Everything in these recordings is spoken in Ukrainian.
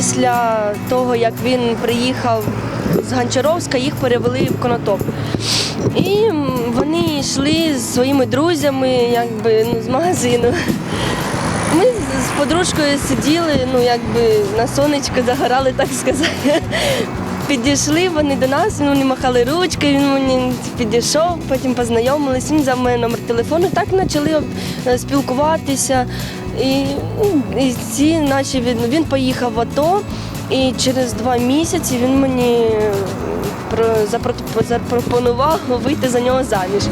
після того, як він приїхав з Гончаровська, їх перевели в Конотоп. І вони йшли з своїми друзями якби, ну, з магазину. Ми з подружкою сиділи, ну якби на сонечко загорали, так сказати. Підійшли вони до нас, вони махали ручкою, він мені підійшов, потім познайомились, він взяв номер телефону, так почали е, спілкуватися. І, ну, і ці наші він, він поїхав в АТО, і через два місяці він мені е, про, запро- запропонував вийти за нього заміж.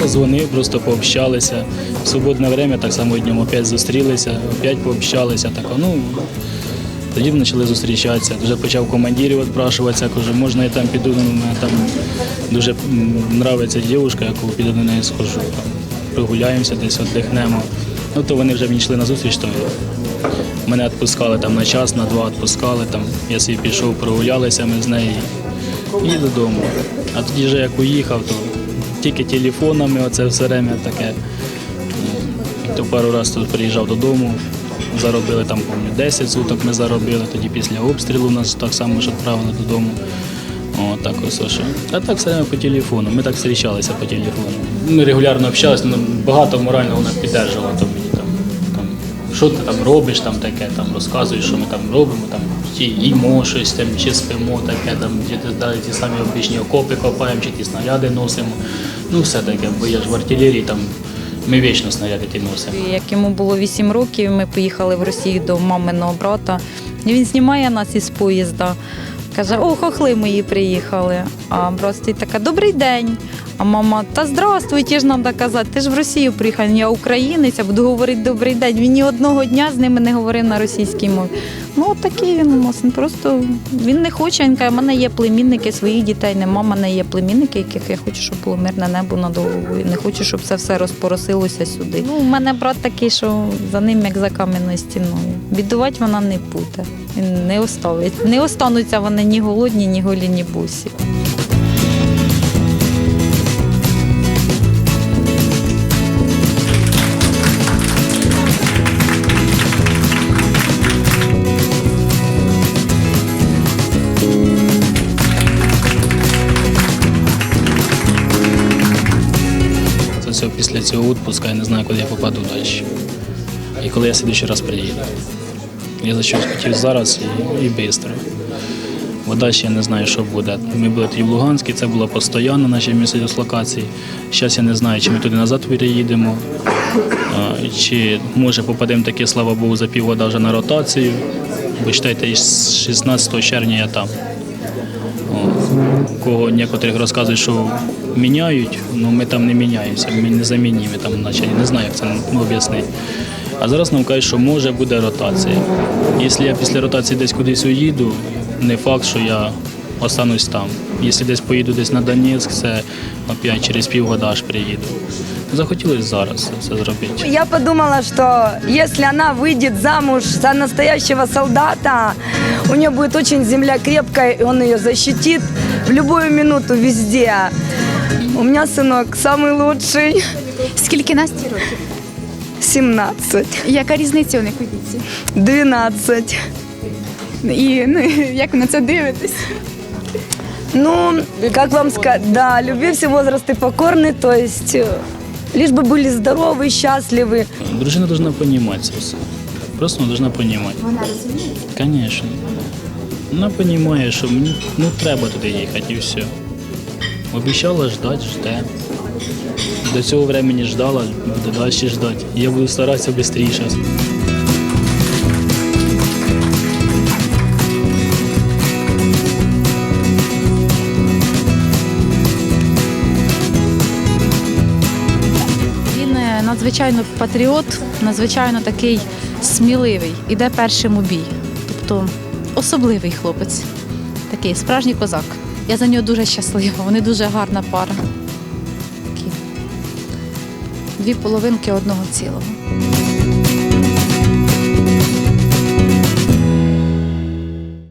Позвонив, просто пообщалися. В свободне время так само днем опять зустрілися, опять пообщалися. Так, ну, тоді почали зустрічатися. Вже почав командирів відпрашуватися, кажу, можна я там піду, ну, мене там дуже нравиться дівчинка, яку піду до неї схожу. Там, прогуляємося, десь віддихнемо. Ну, то вони вже мені йшли на зустріч, то мене відпускали там на час, на два відпускали. Там, я собі пішов, прогулялися ми з нею і додому. А тоді вже як уїхав, то тільки телефонами оце все время таке. То пару разів приїжджав додому, заробили там, пам'ятаю, 10 суток ми заробили, тоді після обстрілу нас так само ж відправили додому. О, так ось що. А так все по телефону. Ми так зустрічалися по телефону. Ми регулярно общалися, ну, багато морально вона підтримувала мені там, там, що ти там робиш, там таке, там розказуєш, що ми там робимо, там їмо щось, там, чи спимо, таке, там, чи далі ті самі обічні окопи копаємо, чи ті снаряди носимо. Ну все таке, бо я ж в артилерії там ми вічно снаряди носимо. Як йому було 8 років, ми поїхали в Росію до маминого брата. І він знімає нас із поїзда. Каже, о, хохли мої приїхали. А брат стоїть така, добрий день. А мама, та здравствуй, ті ж треба казати, ти ж в Росію приїхав, я українець, я буду говорити добрий день. Він ні одного дня з ними не говорив на російській мові. Ну, такий він у нас. Він просто він не хоче. Він каже, в мене є племінники, своїх дітей нема. в мене є племінники, яких я хочу, щоб було мирне небо над головою. Не хочу, щоб це все розпоросилося сюди. Ну, у мене брат такий, що за ним як за кам'яною стіною. Бідувати вона не буде. Він не оставить. Не остануться вони ні голодні, ні голі, ні бусі. Після цього відпуску, я не знаю, куди я попаду далі. І коли я слідчий раз приїду. Я за щось хотів зараз і, швидко. Бо далі я не знаю, що буде. Ми були тоді в Луганській, це було постійно наші місце дислокації. Зараз я не знаю, чи ми туди назад переїдемо, чи може попадемо таки, слава Богу, за півгода вже на ротацію. Бо читайте, 16 червня я там. О, Кого некоторих розказують, що міняють, ну ми там не міняємося, ми не замінні, там наче не знаю, як це ну, об'яснити. А зараз нам кажуть, що може буде ротація. Якщо я після ротації десь кудись уїду, не факт, що я останусь там. Якщо десь поїду десь на Донецьк, це опять через півгода аж приїду. Захотілося зараз це зробити. Я подумала, что если она выйдет замуж за настоящего солдата, у нее будет очень земля крепкая, и он ее защитит в любую минуту везде. У меня сынок самый лучший, Скільки Насті років? 17, Яка різниця у них у віці? 12. І ну, як ви на це дивитесь? Ну, как вам сказать, да, любви все возрасты покорны, то есть э, лишь бы были здоровы, счастливы. Дружина повинна розуміти це все. Просто вона повинна розуміти. Вона розуміє. Звісно. Вона розуміє, що мені ну, треба туди їхати і все. Обіцяла ждати, жде. До цього времени ждала, буде далі ждати. Я буду старатися швидше. Надзвичайно патріот, надзвичайно такий сміливий, іде першим у бій. Тобто особливий хлопець, такий справжній козак. Я за нього дуже щаслива, вони дуже гарна пара. Такі дві половинки одного цілого.